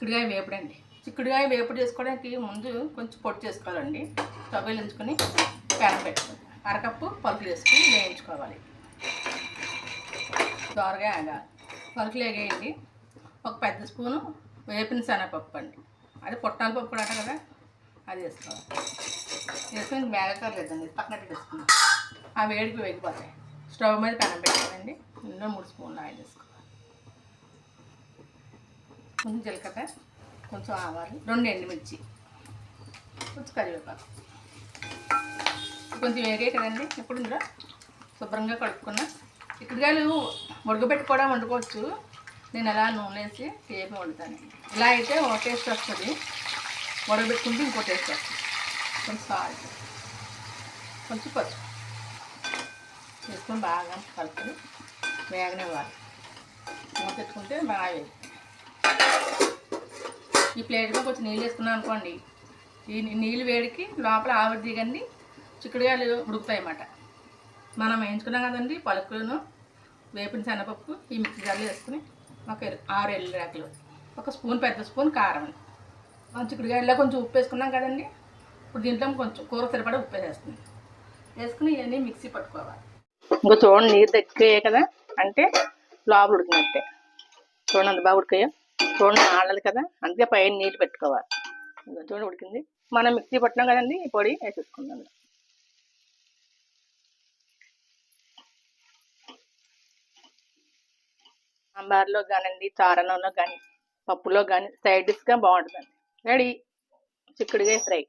చిక్కుడుగాయ వేపుడండి. చిక్కుడుగాయ వేపుడు చేసుకోవడానికి ముందు కొంచెం పొట్టు చేసుకోవాలండి. స్టవ్ వెలించుకొని ప్యాన్ పెట్టుకోవాలి. అరకప్పు పలుకులు వేసుకొని వేయించుకోవాలి. దోరగా ఆగాలి పలుకులు వేగేయండి. ఒక పెద్ద స్పూను వేపిన శనగపప్పు అండి. అది పుట్నాల పప్పు కూడా అంట కదా అది వేసుకోవాలి. వేసుకుని వేసుకొని వేగకర్లేదండి పక్కన వేసుకున్నాం ఆ వేడికి వేగిపోతాయి. స్టవ్ మీద పెనం పెట్టుకోవాలండి ఇందులో మూడు స్పూన్లు ఆయిల్ వేసుకోవాలి. కొంచెం జీలకర్ర కొంచెం ఆవాలు రెండు ఎండుమిర్చి కొంచెం కరివేపాకు. కొంచెం వేగాయి కదండి ఇప్పుడు ఇందులో శుభ్రంగా కడుక్కున్న. చిక్కుడుకాయలు ఉడకబెట్టుకోవడం వండుకోవచ్చు. నేను అలా నూనె వేసి ఏమి వండుతాను. ఇలా అయితే ఒక టేస్ట్ వస్తుంది. ఉడకబెట్టుకుంటే ఇంకో టేస్ట్ వస్తుంది. కొంచెం సాల్ట్ కొంచెం పసుపు. వేసుకొని బాగా కలుపుకొని వేగనివ్వాలి. మూత పెట్టుకుంటే బాగా వేయాలి ఈ ప్లేట్లో కొంచెం నీళ్ళు వేసుకున్నాం అనుకోండి. ఈ నీళ్ళు వేడికి లోపల ఆవిరి దిగండి చిక్కుడుగాయలు ఉడుకుతాయి అన్నమాట మనం వేయించుకున్నాం కదండి పలుకులను వేపిన శనగపప్పు ఈ మిక్సీ జార్లో వేసుకుని ఒక ఆరు ఎల్లు రేకలు ఒక స్పూన్ పెద్ద స్పూన్ కారం. మనం చిక్కుడుగాయల్లో కొంచెం ఉప్పు వేసుకున్నాం కదండి ఇప్పుడు దీంట్లో కొంచెం కూర సరిపడా ఉప్పు వేసేస్తుంది వేసుకుని ఇవన్నీ మిక్సీ పట్టుకోవాలి. ఇంకో చూడండి నీరు తగ్గాయి కదా అంటే లోపల ఉడికినట్టే. చూడండి అంత బాగా ఉడికాయో? చూడండి ఆడాలి కదా అందుకే పైన నీళ్ళు పెట్టుకోవాలి. చూడండి ఉడికింది. మనం మిక్సీ పట్టినాం కదండి ఈ పొడి వేసేసుకుందాం సాంబార్లో కానివ్వండి చారణంలో కానీ పప్పులో కానీ సైడ్ డిష్గా బాగుంటుందండి. రెడీ. చిక్కుడుగా ఫ్రై.